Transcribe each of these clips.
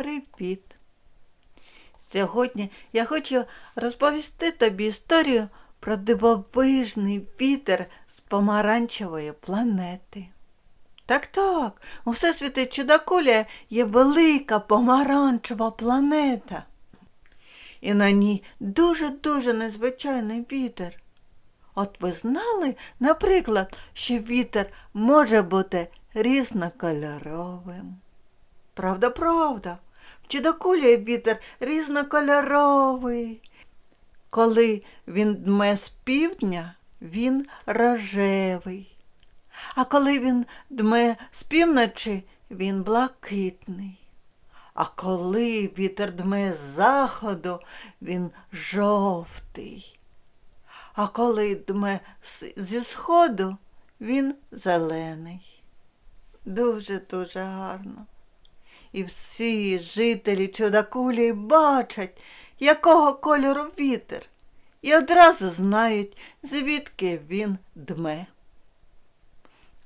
Привіт! Сьогодні я хочу розповісти тобі історію про дивовижний вітер з помаранчевої планети. Так так, у Всесвіті Чудакуля є велика помаранчева планета. І на ній дуже-дуже незвичайний вітер. От ви знали, наприклад, що вітер може бути різнокольоровим. Правда, правда. В чудакулі вітер різнокольоровий. Коли він дме з півдня, він рожевий. А коли він дме з півночі, він блакитний. А коли вітер дме з заходу, він жовтий. А коли дме зі сходу, він зелений. Дуже-дуже гарно. І всі жителі чудакулі бачать, якого кольору вітер, і одразу знають, звідки він дме.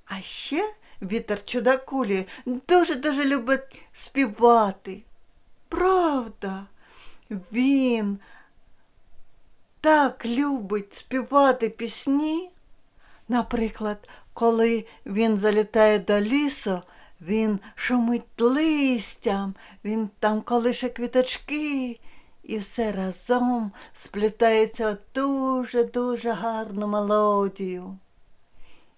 А ще вітер чудакулі дуже-дуже любить співати. Правда, він так любить співати пісні. Наприклад, коли він залітає до лісу, він шумить листям, він там колише квіточки, і все разом сплітається дуже-дуже гарну мелодію.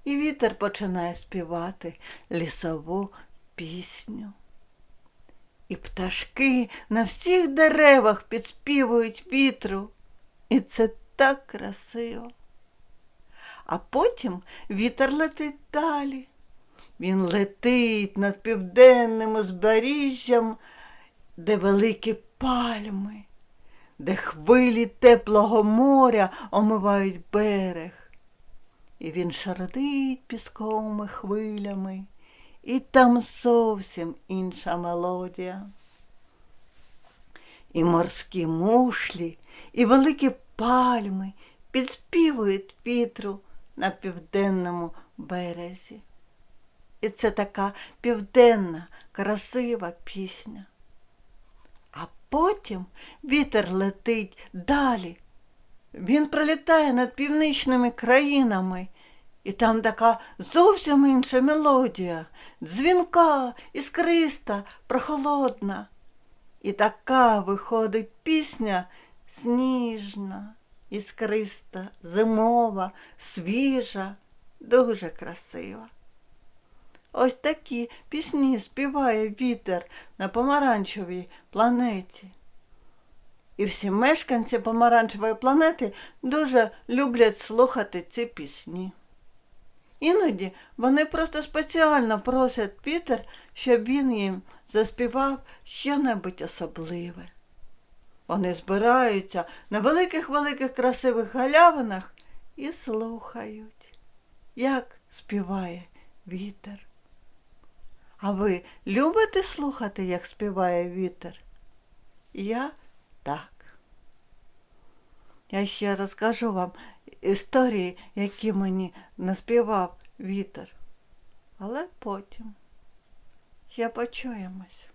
І вітер починає співати лісову пісню. І пташки на всіх деревах підспівують вітру. І це так красиво. А потім вітер летить далі. Він летить над південним узбережжям, де великі пальми, де хвилі теплого моря омивають берег. І він шародить пісковими хвилями, і там зовсім інша мелодія. І морські мушлі, і великі пальми підспівують вітру на південному березі. І це така південна, красива пісня. А потім вітер летить далі. Він пролітає над північними країнами, і там така зовсім інша мелодія, дзвінка, іскриста, прохолодна. І така виходить пісня сніжна, іскриста, зимова, свіжа, дуже красива. Ось такі пісні співає вітер на помаранчевій планеті. І всі мешканці помаранчевої планети дуже люблять слухати ці пісні. Іноді вони просто спеціально просять вітер, щоб він їм заспівав що-небудь особливе. Вони збираються на великих-великих красивих галявинах і слухають, як співає вітер. А ви любите слухати, як співає вітер? Я так. Я ще розкажу вам історії, які мені наспівав вітер. Але потім ще почуємось.